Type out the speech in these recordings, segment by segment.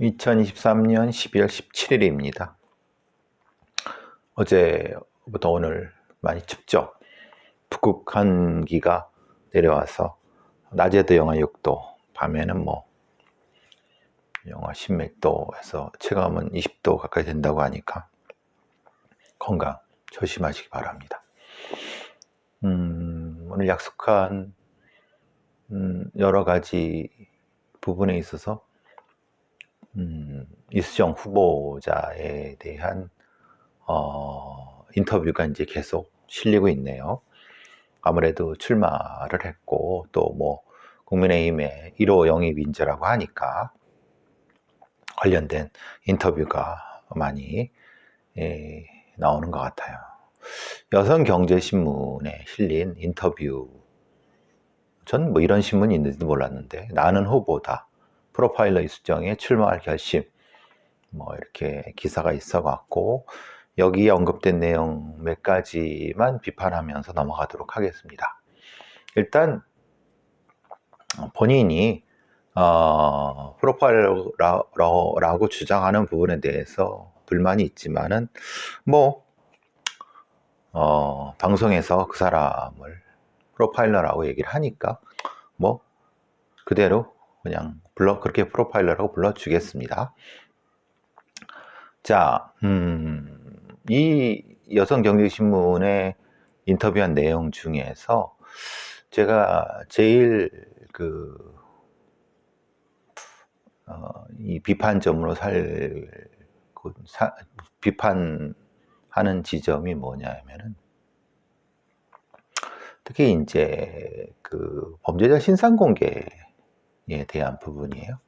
2023년 12월 17일입니다. 어제부터 오늘 많이 춥죠. 북극 한기가 내려와서 낮에도 영하 6도, 밤에는 뭐 영하 10몇 도에서 체감은 20도 가까이 된다고 하니까 건강 조심하시기 바랍니다. 음, 오늘 약속한 음, 여러 가지 부분에 있어서 음, 이수정 후보자에 대한 어, 인터뷰가 이제 계속 실리고 있네요. 아무래도 출마를 했고 또 뭐 국민의힘의 1호 영입 인재라고 하니까 관련된 인터뷰가 많이 예, 나오는 것 같아요. 여성경제신문에 실린 인터뷰 전 뭐 이런 신문이 있는지도 몰랐는데 나는 후보다 프로파일러 이수정의 출마할 결심 뭐 이렇게 기사가 있어 갖고 여기에 언급된 내용 몇 가지만 비판하면서 넘어가도록 하겠습니다. 일단 본인이 어, 프로파일러라고 주장하는 부분에 대해서 불만이 있지만은 뭐 어, 방송에서 그 사람을 프로파일러라고 얘기를 하니까 뭐 그대로 그냥 불러 그렇게 프로파일러라고 불러주겠습니다. 자, 음, 이 여성 경제신문에 인터뷰한 내용 중에서 제가 제일 그, 어, 이 비판점으로 살, 그 사, 비판하는 지점이 뭐냐면은 특히 이제 그 범죄자 신상 공개 에 대한 부분이에요.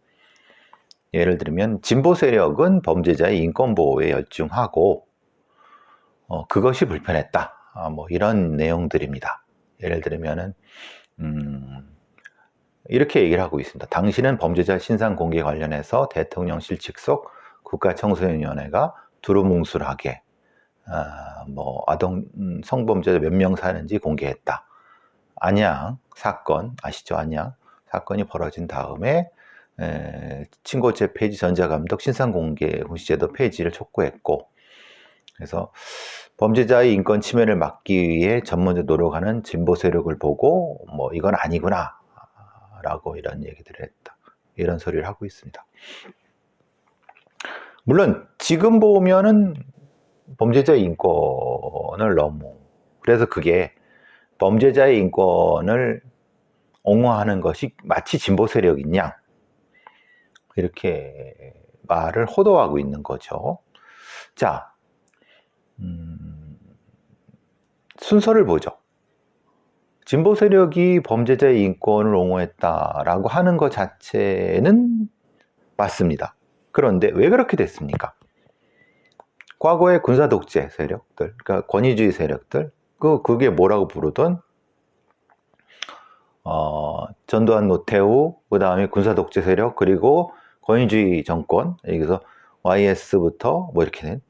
예를 들면 진보 세력은 범죄자의 인권 보호에 열중하고 어, 그것이 불편했다. 아, 뭐 이런 내용들입니다. 예를 들면은 음, 이렇게 얘기를 하고 있습니다. 당신은 범죄자 신상 공개 관련해서 대통령실 직속 국가청소년위원회가 두루뭉술하게 아, 뭐 아동 음, 성범죄자 몇 명 사는지 공개했다. 안양 사건 아시죠? 안양 사건이 벌어진 다음에 에, 친고죄 폐지 전자감독 신상공개 공시제도 폐지를 촉구했고 그래서 범죄자의 인권 침해를 막기 위해 전문적 노력하는 진보 세력을 보고 뭐 이건 아니구나 라고 이런 얘기들을 했다. 이런 소리를 하고 있습니다. 물론 지금 보면은 범죄자의 인권을 너무 그래서 그게 범죄자의 인권을 옹호하는 것이 마치 진보 세력인 양 이렇게 말을 호도하고 있는 거죠. 자, 음, 순서를 보죠. 진보 세력이 범죄자의 인권을 옹호했다라고 하는 것 자체는 맞습니다. 그런데 왜 그렇게 됐습니까? 과거의 군사 독재 세력들, 그러니까 권위주의 세력들, 그 그게 뭐라고 부르던 어, 전두환 노태우, 그 다음에 군사 독재 세력, 그리고 권위주의 정권, 여기서 YS부터 뭐 이렇게 된.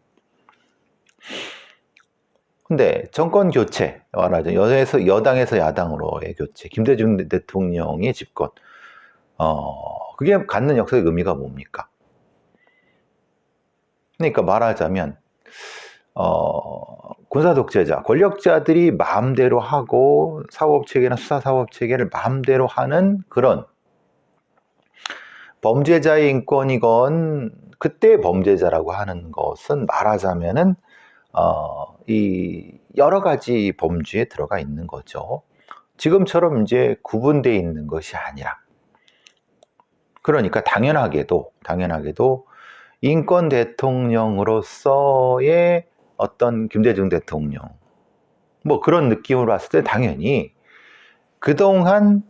근데 정권 교체, 말하죠. 여에서 여당에서 야당으로의 교체, 김대중 대통령의 집권. 어, 그게 갖는 역사의 의미가 뭡니까? 그러니까 말하자면, 어, 군사 독재자, 권력자들이 마음대로 하고 사법 체계나 수사 사법 체계를 마음대로 하는 그런 범죄자의 인권이건 그때 범죄자라고 하는 것은 말하자면은 어, 이 여러 가지 범주에 들어가 있는 거죠. 지금처럼 이제 구분되어 있는 것이 아니라 그러니까 당연하게도 당연하게도 인권 대통령으로서의 어떤 김대중 대통령. 뭐 그런 느낌으로 봤을 때 당연히 그동안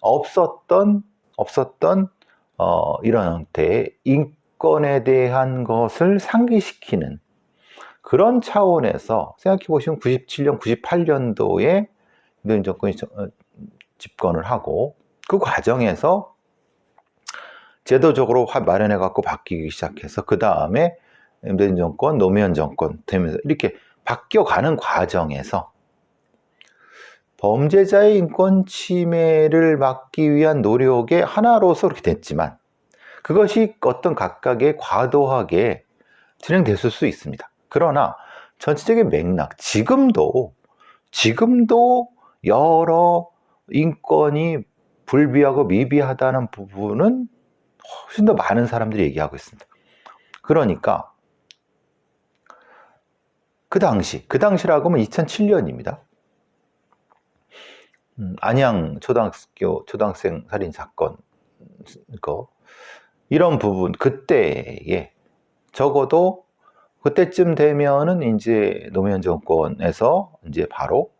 없었던 없었던 어, 이런 형태의 인권에 대한 것을 상기시키는 그런 차원에서 생각해 보시면 97년, 98년도에 김대중 정권이 어, 집권을 하고 그 과정에서 제도적으로 마련해 갖고 바뀌기 시작해서 그 다음에 문재인 정권, 노무현 정권 되면서 이렇게 바뀌어가는 과정에서 범죄자의 인권 침해를 막기 위한 노력의 하나로서 그렇게 됐지만 그것이 어떤 각각의 과도하게 진행됐을 수 있습니다. 그러나 전체적인 맥락, 지금도, 지금도 여러 인권이 불비하고 미비하다는 부분은 훨씬 더 많은 사람들이 얘기하고 있습니다. 그러니까 그 당시, 그 당시라고 하면 2007년입니다. 음, 안양 초등학교 초등학생 살인 사건 거 이런 부분 그때에 적어도 그때쯤 되면은 이제 노무현 정권에서 이제 바로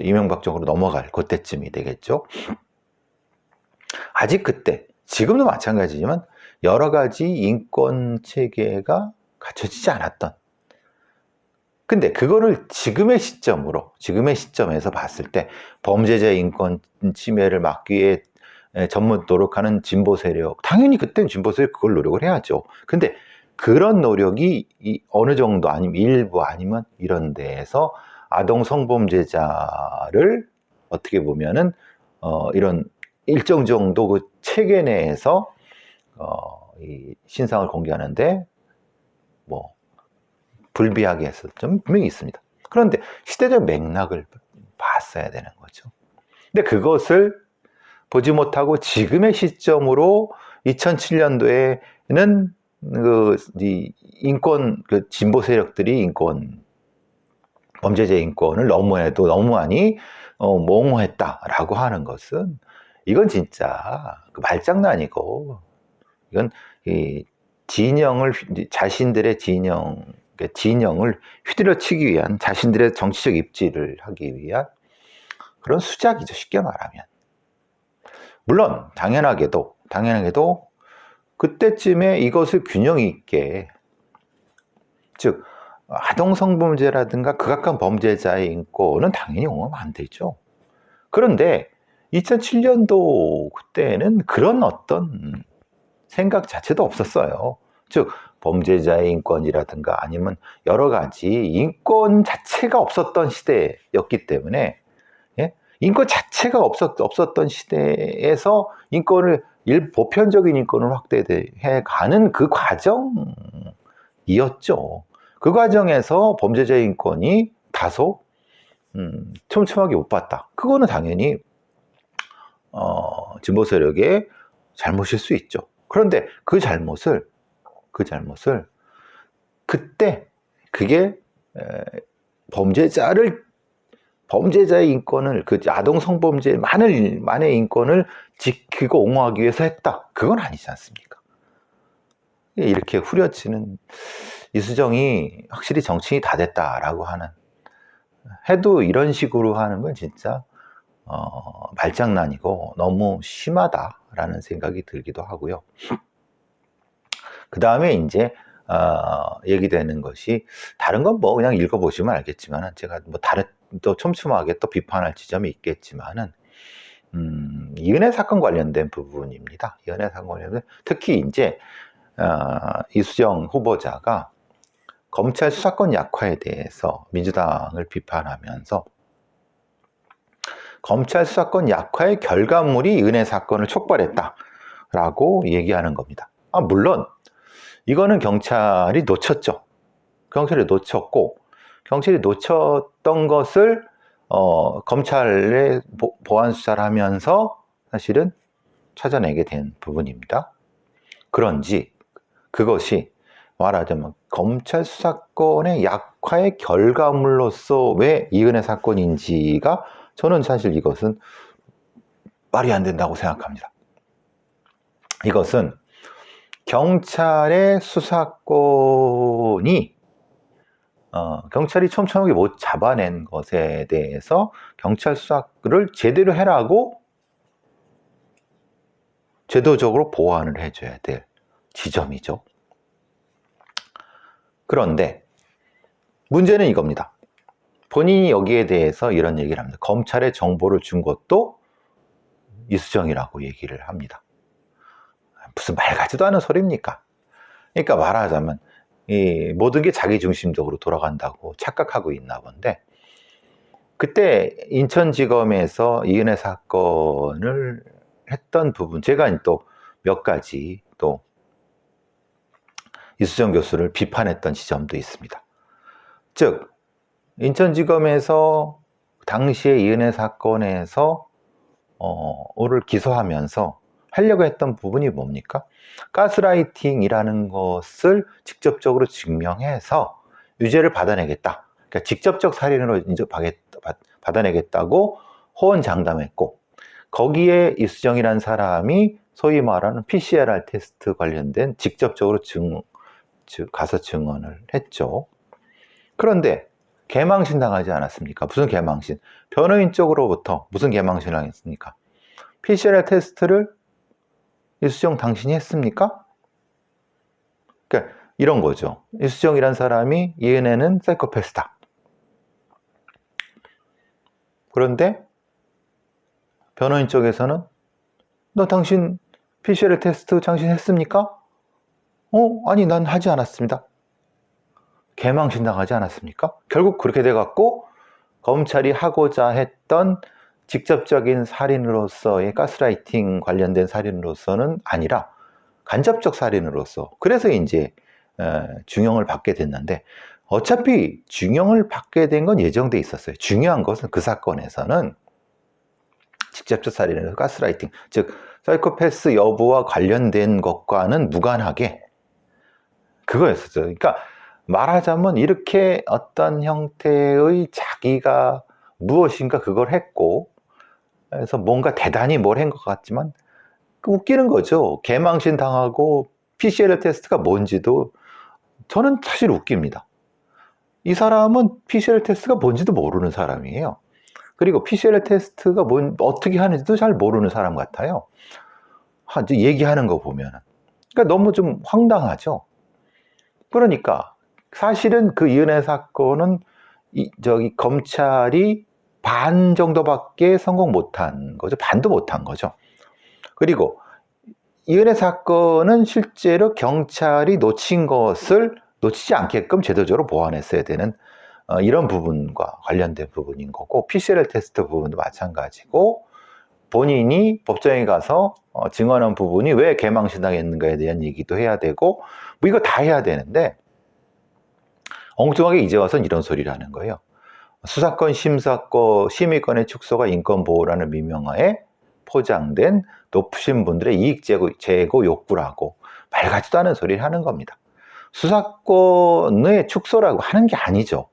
이명박 정으로 넘어갈 그때쯤이 되겠죠. 아직 그때 지금도 마찬가지지만 여러 가지 인권 체계가 갖춰지지 않았던 근데 그거를 지금의 시점으로 지금의 시점에서 봤을 때 범죄자의 인권 침해를 막기 위해 전문 노력하는 진보 세력 당연히 그때는 진보 세력 그걸 노력을 해야죠. 근데 그런 노력이 어느 정도 아니면 일부 아니면 이런 데에서 아동 성범죄자를 어떻게 보면은 어 이런 일정 정도 그 체계 내에서 어 이 신상을 공개하는데 뭐 불비하게 했었던 점 분명히 있습니다. 그런데 시대적 맥락을 봤어야 되는 거죠. 근데 그것을 보지 못하고 지금의 시점으로 2007년도에는 그 인권 그 진보 세력들이 인권 범죄자 인권을 너무해도 너무하니 어, 몽호했다라고 하는 것은 이건 진짜 그 말장난이고 이건 이 진영을 자신들의 진영 그러니까 진영을 휘두러치기 위한 자신들의 정치적 입지를 하기 위한 그런 수작이죠. 쉽게 말하면. 물론 당연하게도 당연하게도 그때쯤에 이것을 균형 있게 즉 아동 성범죄라든가 극악한 범죄자의 인권은 당연히 옹호하면 안 되죠. 그런데 2007년도 그때는 그런 어떤 생각 자체도 없었어요. 즉 범죄자의 인권이라든가 아니면 여러 가지 인권 자체가 없었던 시대였기 때문에 예? 인권 자체가 없었, 없었던 시대에서 인권을 일 보편적인 인권을 확대해 가는 그 과정이었죠. 그 과정에서 범죄자의 인권이 다소 음, 촘촘하게 못 봤다. 그거는 당연히 어, 진보 세력의 잘못일 수 있죠. 그런데 그 잘못을 그 잘못을 그때 그게 범죄자를 범죄자의 인권을 그 아동 성범죄 만을 만의 인권을 지키고 옹호하기 위해서 했다. 그건 아니지 않습니까? 이렇게 후려치는 이수정이 확실히 정치인이 다 됐다라고 하는 해도 이런 식으로 하는 건 진짜 어, 말장난이고 너무 심하다라는 생각이 들기도 하고요. 그 다음에 이제 어, 얘기되는 것이 다른 건 뭐 그냥 읽어보시면 알겠지만 제가 뭐 다른 또 촘촘하게 또 비판할 지점이 있겠지만은 음, 이은혜 사건 관련된 부분입니다. 이은혜 사건 관련된 특히 이제 어, 이수정 후보자가 검찰 수사권 약화에 대해서 민주당을 비판하면서 검찰 수사권 약화의 결과물이 은혜 사건을 촉발했다라고 얘기하는 겁니다. 아, 물론 이거는 경찰이 놓쳤죠. 경찰이 놓쳤고 경찰이 놓쳤던 것을 어, 검찰에 보안 수사를 하면서 사실은 찾아내게 된 부분입니다. 그런지 그것이 말하자면 검찰 수사권의 약화의 결과물로서 왜 이은혜 사건인지가 저는 사실 이것은 말이 안 된다고 생각합니다. 이것은 경찰의 수사권이 어, 경찰이 촘촘하게 못 잡아낸 것에 대해서 경찰 수사를 제대로 해라고 제도적으로 보완을 해줘야 될 지점이죠. 그런데 문제는 이겁니다. 본인이 여기에 대해서 이런 얘기를 합니다. 검찰에 정보를 준 것도 이수정이라고 얘기를 합니다. 무슨 말 같지도 않은 소리입니까? 그러니까 말하자면 이 모든 게 자기 중심적으로 돌아간다고 착각하고 있나 본데 그때 인천지검에서 이은혜 사건을 했던 부분, 제가 또 몇 가지 또 이수정 교수를 비판했던 지점도 있습니다. 즉, 인천지검에서 당시의 이은혜 사건에서 어, 를 기소하면서 하려고 했던 부분이 뭡니까? 가스라이팅이라는 것을 직접적으로 증명해서 유죄를 받아내겠다. 그러니까 직접적 살인으로 받아내겠다고 호언장담했고 거기에 이수정이라는 사람이 소위 말하는 PCRR 테스트 관련된 직접적으로 증, 가서 증언을 했죠. 그런데 개망신 당하지 않았습니까? 무슨 개망신? 변호인 쪽으로부터 무슨 개망신을 당했습니까? PCR 테스트를 이수정 당신이 했습니까? 그러니까 이런 거죠. 이수정이란 사람이 이은혜는 사이코패스다. 그런데 변호인 쪽에서는 너 당신 PCR 테스트 당신 했습니까? 어, 아니 난 하지 않았습니다. 개망신 당하지 않았습니까? 결국 그렇게 돼갖고 검찰이 하고자 했던 직접적인 살인으로서의 가스라이팅 관련된 살인으로서는 아니라 간접적 살인으로서 그래서 이제 중형을 받게 됐는데 어차피 중형을 받게 된 건 예정돼 있었어요. 중요한 것은 그 사건에서는 직접적 살인에서 가스라이팅, 즉 사이코패스 여부와 관련된 것과는 무관하게 그거였었죠. 그러니까 말하자면 이렇게 어떤 형태의 자기가 무엇인가 그걸 했고 그래서 뭔가 대단히 뭘 한 것 같지만 그 웃기는 거죠. 개망신 당하고 PCR 테스트가 뭔지도 저는 사실 웃깁니다. 이 사람은 PCR 테스트가 뭔지도 모르는 사람이에요. 그리고 PCR 테스트가 뭔, 어떻게 하는지도 잘 모르는 사람 같아요. 얘기하는 거 보면. 그러니까 너무 좀 황당하죠. 그러니까 사실은 그 이은혜 사건은 이, 저기 검찰이 반 정도밖에 성공 못한 거죠. 반도 못한 거죠. 그리고 이은혜 사건은 실제로 경찰이 놓친 것을 놓치지 않게끔 제도적으로 보완했어야 되는 어, 이런 부분과 관련된 부분인 거고 PCR 테스트 부분도 마찬가지고 본인이 법정에 가서 어, 증언한 부분이 왜 개망신당했는가에 대한 얘기도 해야 되고 뭐 이거 다 해야 되는데 엉뚱하게 이제 와서는 이런 소리를 하는 거예요. 수사권 심사권 심의권의 축소가 인권보호라는 미명하에 포장된 높으신 분들의 이익 제고, 제고 욕구라고 말 같지도 않은 소리를 하는 겁니다. 수사권의 축소라고 하는 게 아니죠.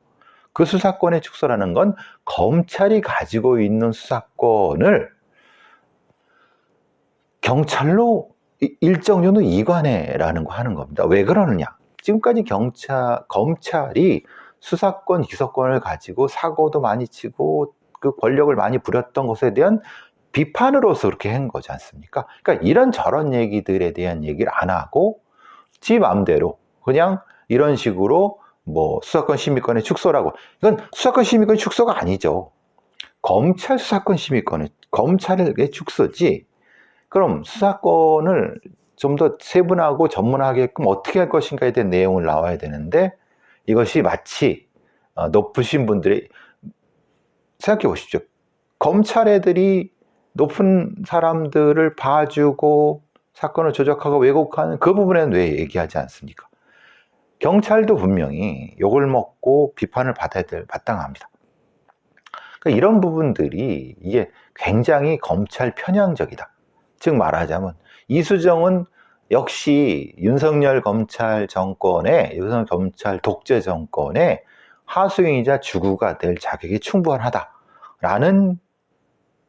그 수사권의 축소라는 건 검찰이 가지고 있는 수사권을 경찰로 일정 정도 이관해라는 거 하는 겁니다. 왜 그러느냐? 지금까지 경찰, 검찰이 수사권, 기소권을 가지고 사고도 많이 치고 그 권력을 많이 부렸던 것에 대한 비판으로서 그렇게 한 거지 않습니까? 그러니까 이런 저런 얘기들에 대한 얘기를 안 하고 지 마음대로 그냥 이런 식으로 뭐 수사권 심의권의 축소라고 이건 수사권 심의권의 축소가 아니죠. 검찰 수사권 심의권의 검찰의 축소지. 그럼 수사권을 좀 더 세분하고 전문하게끔 어떻게 할 것인가에 대한 내용을 나와야 되는데 이것이 마치 어, 높으신 분들이 생각해 보십시오. 검찰 애들이 높은 사람들을 봐주고 사건을 조작하고 왜곡하는 그 부분에는 왜 얘기하지 않습니까? 경찰도 분명히 욕을 먹고 비판을 받아야 될 마땅합니다. 그러니까 이런 부분들이 이게 굉장히 검찰 편향적이다. 즉 말하자면 이수정은 역시 윤석열 검찰 정권의 윤석열 검찰 독재 정권의 하수인이자 주구가 될 자격이 충분하다라는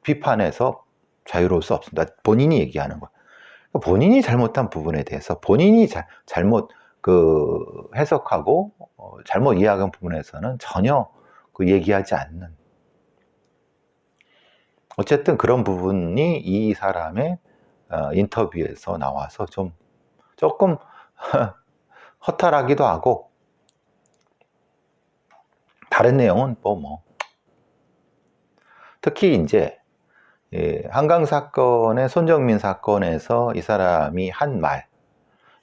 비판에서 자유로울 수 없습니다. 본인이 얘기하는 거. 그러니까 본인이 잘못한 부분에 대해서 본인이 자, 잘못 그 해석하고 어, 잘못 이해한 부분에서는 전혀 그 얘기하지 않는. 어쨌든 그런 부분이 이 사람의 어, 인터뷰에서 나와서 좀 조금 허탈하기도 하고 다른 내용은 뭐 뭐. 특히 이제 예, 한강 사건의 손정민 사건에서 이 사람이 한 말,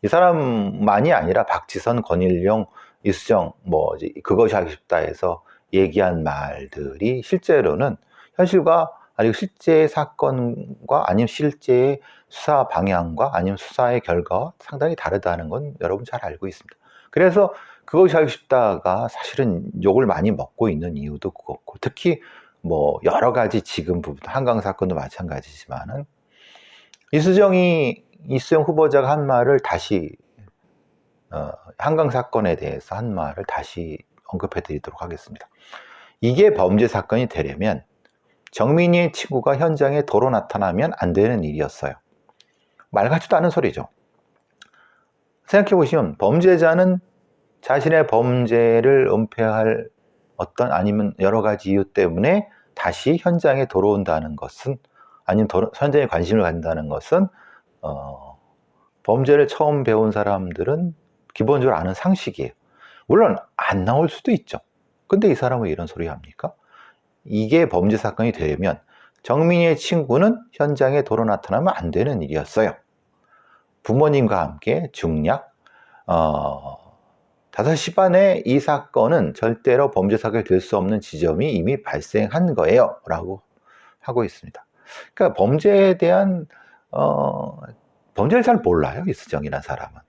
이 사람만이 아니라 박지선, 권일용, 이수정, 뭐 그것이 하고 싶다 해서 얘기한 말들이 실제로는 현실과 아니고 실제 사건과 아니면 실제 수사 방향과 아니면 수사의 결과와 상당히 다르다는 건 여러분 잘 알고 있습니다. 그래서 그것이 하고 싶다가 사실은 욕을 많이 먹고 있는 이유도 그렇고 특히 뭐 여러 가지 지금 부분 한강 사건도 마찬가지지만은 이수정이 이수정 후보자가 한 말을 다시 어, 한강 사건에 대해서 한 말을 다시 언급해 드리도록 하겠습니다. 이게 범죄 사건이 되려면 정민이의 친구가 현장에 도로 나타나면 안 되는 일이었어요. 말 같지도 않은 소리죠. 생각해 보시면 범죄자는 자신의 범죄를 은폐할 어떤 아니면 여러 가지 이유 때문에 다시 현장에 돌아온다는 것은 아니면 도로, 현장에 관심을 갖는다는 것은 어, 범죄를 처음 배운 사람들은 기본적으로 아는 상식이에요. 물론 안 나올 수도 있죠. 근데 이 사람은 이런 소리 합니까? 이게 범죄 사건이 되려면 정민이의 친구는 현장에 도로 나타나면 안 되는 일이었어요. 부모님과 함께 중략, 어, 5시 반에 이 사건은 절대로 범죄 사건이 될수 없는 지점이 이미 발생한 거예요. 라고 하고 있습니다. 그러니까 범죄에 대한, 어, 범죄를 잘 몰라요. 이수정이라는 사람은.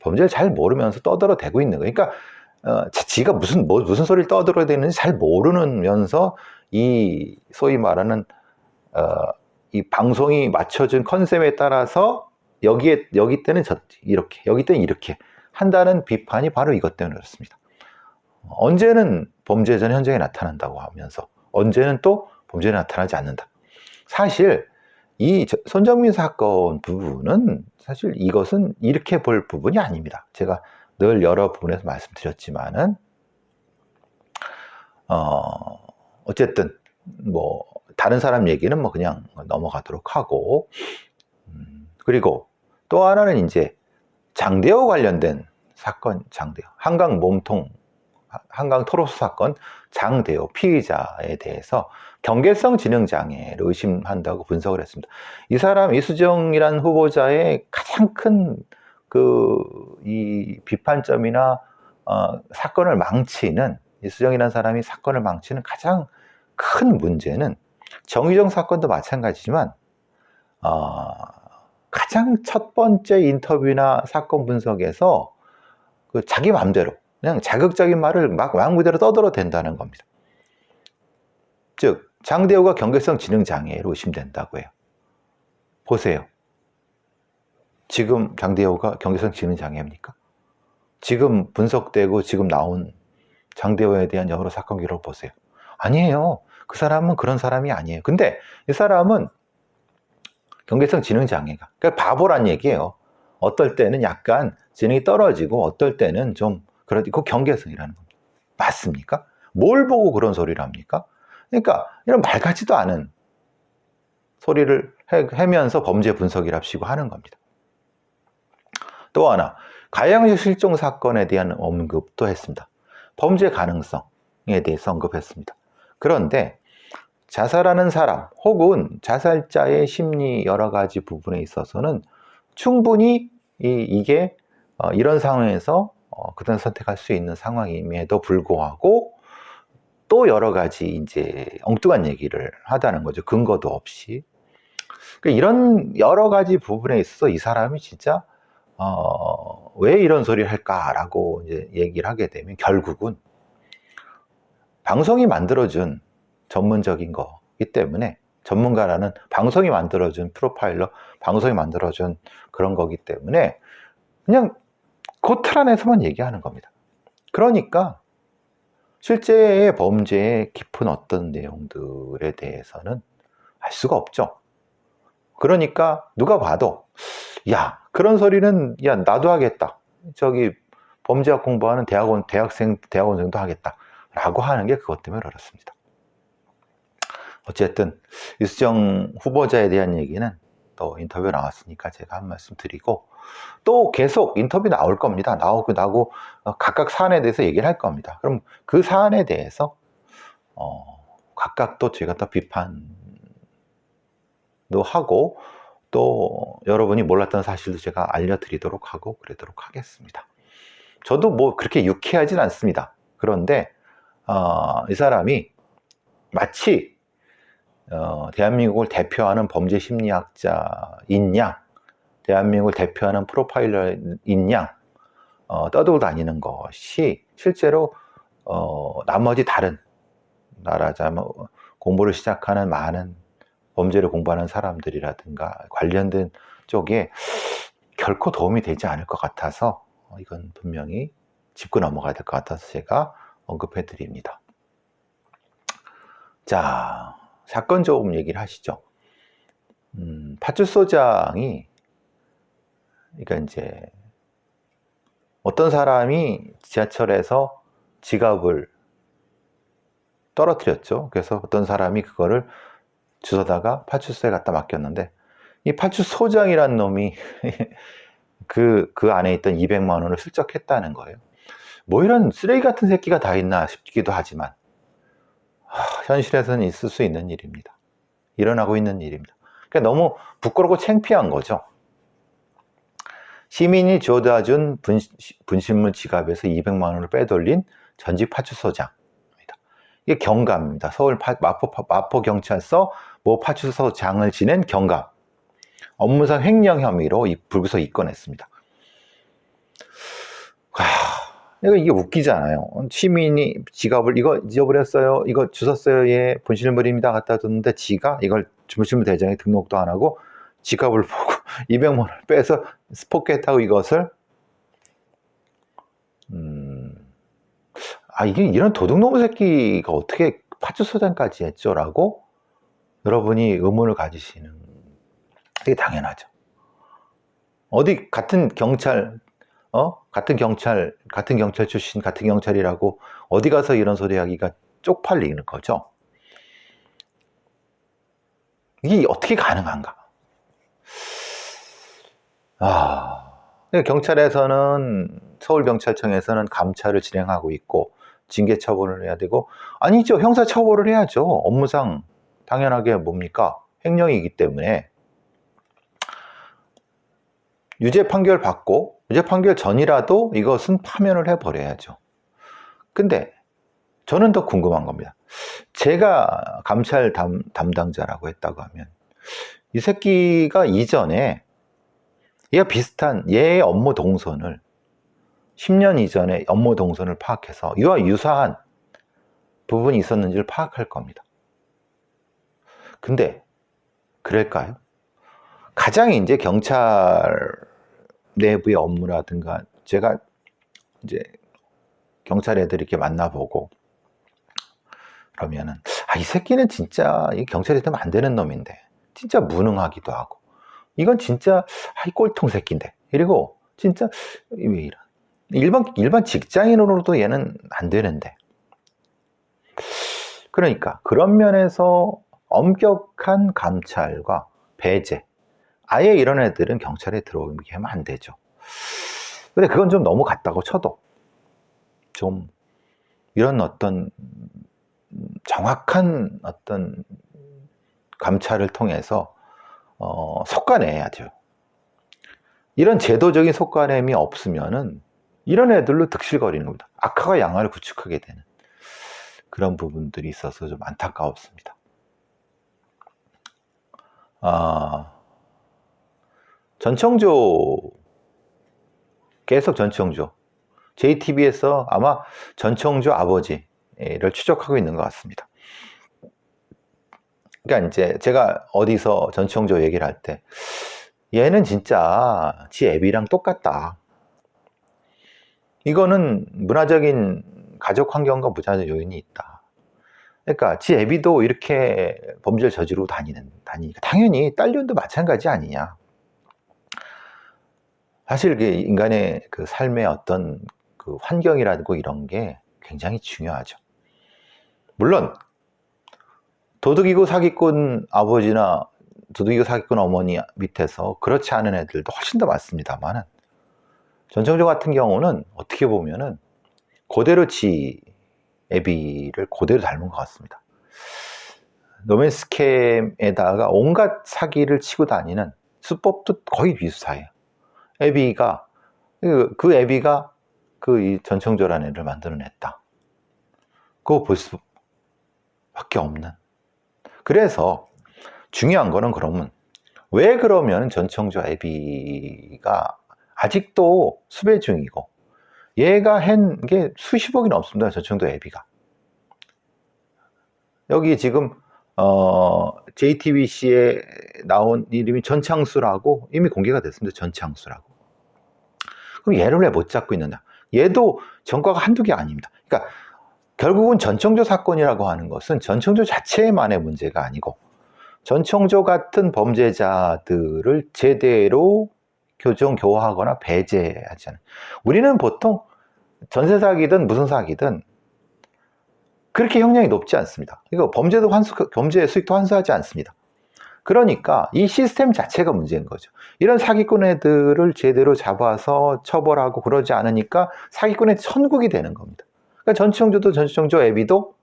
범죄를 잘 모르면서 떠들어 대고 있는 거예요. 그러니까, 어, 지가 무슨, 뭐, 무슨 소리를 떠들어대는지 잘 모르면서 이 소위 말하는, 어, 이 방송이 맞춰준 컨셉에 따라서 여기에, 여기 때는 저, 이렇게, 여기 때는 이렇게. 한다는 비판이 바로 이것 때문에 그렇습니다. 언제는 범죄자는 현장에 나타난다고 하면서 언제는 또 범죄는 나타나지 않는다. 사실 이 손정민 사건 부분은 사실 이것은 이렇게 볼 부분이 아닙니다. 제가 늘 여러 부분에서 말씀드렸지만은 어 어쨌든 뭐 다른 사람 얘기는 뭐 그냥 넘어가도록 하고 음, 그리고 또 하나는 이제 장대호 관련된 사건 장대호 한강 몸통 한강 토로스 사건 장대호 피의자에 대해서 경계성 지능 장애를 의심한다고 분석을 했습니다. 이 사람 이수정이라는 후보자의 가장 큰 그 이 비판점이나 어, 사건을 망치는 이수정이라는 사람이 사건을 망치는 가장 큰 문제는 정의정 사건도 마찬가지지만 어, 가장 첫 번째 인터뷰나 사건 분석에서 그 자기 마음대로 그냥 자극적인 말을 막 왕무대로 떠들어 댄다는 겁니다. 즉 장대호가 경계성 지능 장애로 의심된다고 해요. 보세요. 지금 장대호가 경계성 지능 장애입니까? 지금 분석되고 지금 나온 장대호에 대한 여러 사건 기록 보세요. 아니에요. 그 사람은 그런 사람이 아니에요. 근데 이 사람은 경계성 지능 장애가. 그러니까 바보란 얘기예요. 어떨 때는 약간 지능이 떨어지고 어떨 때는 좀 그러지 그 경계성이라는 겁니다. 맞습니까? 뭘 보고 그런 소리를 합니까? 그러니까 이런 말 같지도 않은 소리를 하면서 범죄 분석이랍시고 하는 겁니다. 또 하나 가양식 실종 사건에 대한 언급도 했습니다. 범죄 가능성에 대해서 언급했습니다. 그런데 자살하는 사람 혹은 자살자의 심리 여러 가지 부분에 있어서는 충분히 이, 게 어, 이런 상황에서 어, 그런 선택할 수 있는 상황임에도 불구하고 또 여러 가지 이제 엉뚱한 얘기를 하다는 거죠. 근거도 없이. 그러니까 이런 여러 가지 부분에 있어서 이 사람이 진짜 어, 왜 이런 소리를 할까라고 이제 얘기를 하게 되면 결국은 방송이 만들어준 전문적인 거기 때문에 전문가라는 방송이 만들어준 프로파일러, 방송이 만들어준 그런 거기 때문에 그냥 그 틀 안에서만 얘기하는 겁니다. 그러니까 실제의 범죄의 깊은 어떤 내용들에 대해서는 알 수가 없죠. 그러니까 누가 봐도 야 그런 소리는 야 나도 하겠다. 저기 범죄학 공부하는 대학원 대학생 대학원생도 하겠다 라고 하는 게 그것 때문에 그렇습니다. 어쨌든 이수정 후보자에 대한 얘기는 또 인터뷰 나왔으니까 제가 한 말씀 드리고 또 계속 인터뷰 나올 겁니다. 나오고 나고 어, 각각 사안에 대해서 얘기를 할 겁니다. 그럼 그 사안에 대해서 어, 각각 또 제가 또 비판도 하고 또 여러분이 몰랐던 사실도 제가 알려드리도록 하고 그러도록 하겠습니다. 저도 뭐 그렇게 유쾌하진 않습니다. 그런데 어, 이 사람이 마치 어, 대한민국을 대표하는 범죄 심리학자인 양, 대한민국을 대표하는 프로파일러인 양 어, 떠돌고 다니는 것이 실제로 어, 나머지 다른 나라자면 공부를 시작하는 많은 범죄를 공부하는 사람들이라든가 관련된 쪽에 결코 도움이 되지 않을 것 같아서 어, 이건 분명히 짚고 넘어가야 될 것 같아서 제가 언급해 드립니다. 자, 사건 좀 얘기를 하시죠. 음, 파출소장이, 그러니까 이제, 어떤 사람이 지하철에서 지갑을 떨어뜨렸죠. 그래서 어떤 사람이 그거를 주워다가 파출소에 갖다 맡겼는데, 이 파출소장이란 놈이 그, 그 안에 있던 200만 원을 슬쩍 했다는 거예요. 뭐 이런 쓰레기 같은 새끼가 다 있나 싶기도 하지만, 하, 현실에서는 있을 수 있는 일입니다. 일어나고 있는 일입니다. 그러니까 너무 부끄럽고 창피한 거죠. 시민이 줘다 준 분, 분신물 지갑에서 200만 원을 빼돌린 전직 파출소장입니다. 이게 경감입니다. 서울 파, 마포, 마포 경찰서 모 파출소장을 지낸 경감. 업무상 횡령 혐의로 이 불구속 입건했습니다. 하, 이거 이게 웃기잖아요. 시민이 지갑을 이거 잊어버렸어요. 이거 주웠어요. 예, 분실물입니다. 갖다 뒀는데 지가 이걸 분실물 대장에 등록도 안 하고 지갑을 보고 200만 원을 빼서 포켓하고 이것을 음, 아 이게 이런 도둑놈의 새끼가 어떻게 파출소장까지 했죠라고 여러분이 의문을 가지시는 되게 당연하죠. 어디 같은 경찰 어? 같은 경찰 같은 경찰 출신 같은 경찰이라고 어디 가서 이런 소리 하기가 쪽팔리는 거죠. 이게 어떻게 가능한가? 아, 경찰에서는 서울경찰청에서는 감찰을 진행하고 있고 징계 처분을 해야 되고 아니죠. 형사 처벌을 해야죠. 업무상 당연하게 뭡니까? 횡령이기 때문에 유죄 판결 받고 유죄 판결 전이라도 이것은 파면을 해버려야죠. 근데 저는 더 궁금한 겁니다. 제가 감찰 담, 담당자라고 했다고 하면 이 새끼가 이전에 얘가 비슷한 얘의 업무 동선을 10년 이전에 업무 동선을 파악해서 이와 유사한 부분이 있었는지를 파악할 겁니다. 근데 그럴까요? 가장 이제 경찰 내부의 업무라든가 제가 이제 경찰 애들 이렇게 만나보고 그러면은 아 이 새끼는 진짜 이 경찰에 되면 안 되는 놈인데. 진짜 무능하기도 하고. 이건 진짜 아 이 꼴통 새끼인데. 그리고 진짜 왜 이런. 일반 일반 직장인으로도 얘는 안 되는데. 그러니까 그런 면에서 엄격한 감찰과 배제 아예 이런 애들은 경찰에 들어오게 하면 안 되죠. 근데 그건 좀 너무 같다고 쳐도 좀 이런 어떤 정확한 어떤 감찰을 통해서 어, 속아내야죠. 이런 제도적인 속아냄이 없으면은 이런 애들로 득실거리는 겁니다. 악화가 양화를 구축하게 되는 그런 부분들이 있어서 좀 안타까웠습니다. 아, 전청조 계속 전청조 JTB에서 아마 전청조 아버지를 추적하고 있는 것 같습니다. 그러니까 이제 제가 어디서 전청조 얘기를 할 때 얘는 진짜 지 애비랑 똑같다. 이거는 문화적인 가족 환경과 문화적 요인이 있다. 그러니까 지 애비도 이렇게 범죄를 저지르고 다니는 다니니까 당연히 딸년도 마찬가지 아니냐. 사실 그 인간의 그 삶의 어떤 그 환경이라고 이런 게 굉장히 중요하죠. 물론 도둑이고 사기꾼 아버지나 도둑이고 사기꾼 어머니 밑에서 그렇지 않은 애들도 훨씬 더 많습니다만은 전청조 같은 경우는 어떻게 보면은 그대로 지 애비를 그대로 닮은 것 같습니다. 노맨스캠에다가 온갖 사기를 치고 다니는 수법도 거의 비슷해요. 애비가 그, 그 애비가 그 전청조라는 애를 만들어냈다. 그거 볼 수밖에 없는 그래서 중요한 거는 그러면 왜 그러면 전청조 애비가 아직도 수배 중이고 얘가 한 게 수십억이 넘습니다. 전청조 애비가. 여기 지금 어, JTBC에 나온 이름이 전창수라고 이미 공개가 됐습니다. 전창수라고. 그럼 얘를 왜 못 잡고 있느냐? 얘도 전과가 한두 개 아닙니다. 그러니까 결국은 전청조 사건이라고 하는 것은 전청조 자체만의 문제가 아니고 전청조 같은 범죄자들을 제대로 교정 교화하거나 배제하지 않아요. 우리는 보통 전세 사기든 무슨 사기든 그렇게 형량이 높지 않습니다. 이거 범죄도 환수, 범죄 수익도 환수하지 않습니다. 그러니까 이 시스템 자체가 문제인 거죠. 이런 사기꾼 애들을 제대로 잡아서 처벌하고 그러지 않으니까 사기꾼의 천국이 되는 겁니다. 그러니까 전치청조도 전치청조 애비도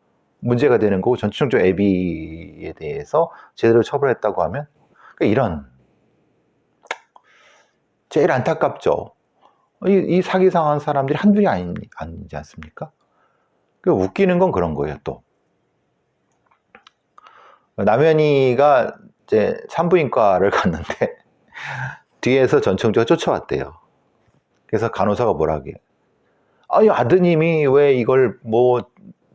문제가 되는 거고 전치청조 애비에 대해서 제대로 처벌했다고 하면 그러니까 이런 제일 안타깝죠. 이, 이 사기 당한 사람들이 한둘이 아니, 아니지 않습니까? 그 웃기는 건 그런 거예요, 또. 남현이가 이제 산부인과를 갔는데 뒤에서 전청조가 쫓아왔대요. 그래서 간호사가 뭐라게 아니 아드님이 왜 이걸 뭐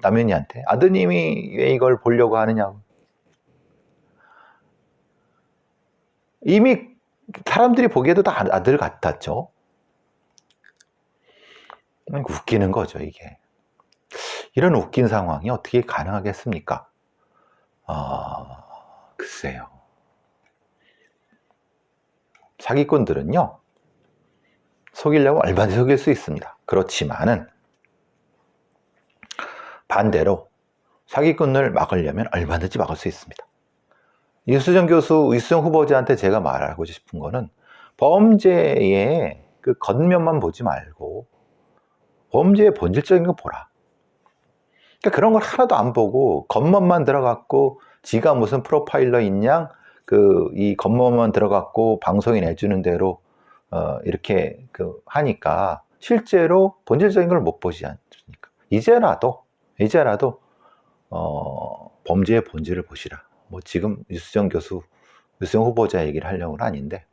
남현이한테 아드님이 왜 이걸 보려고 하느냐고 이미 사람들이 보기에도 다 아들 같았죠. 웃기는 거죠 이게. 이런 웃긴 상황이 어떻게 가능하겠습니까? 아, 글쎄요. 사기꾼들은요, 속이려면 얼마든지 속일 수 있습니다. 그렇지만은, 반대로 사기꾼을 막으려면 얼마든지 막을 수 있습니다. 이수정 교수, 이수정 후보자한테 제가 말하고 싶은 거는 범죄의 그 겉면만 보지 말고 범죄의 본질적인 거 보라. 그러니까 그런 걸 하나도 안 보고 겉멋만 들어갔고 지가 무슨 프로파일러인 양 그 이 겉멋만 들어갔고 방송에 내주는 대로 어 이렇게 그 하니까 실제로 본질적인 걸 못 보지 않습니까? 이제라도 이제라도 어 범죄의 본질을 보시라. 뭐 지금 유수정 교수 유수정 후보자 얘기를 하려고는 아닌데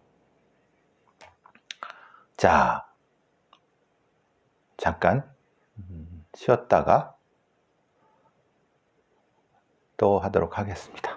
자 잠깐 쉬었다가 또 하도록 하겠습니다.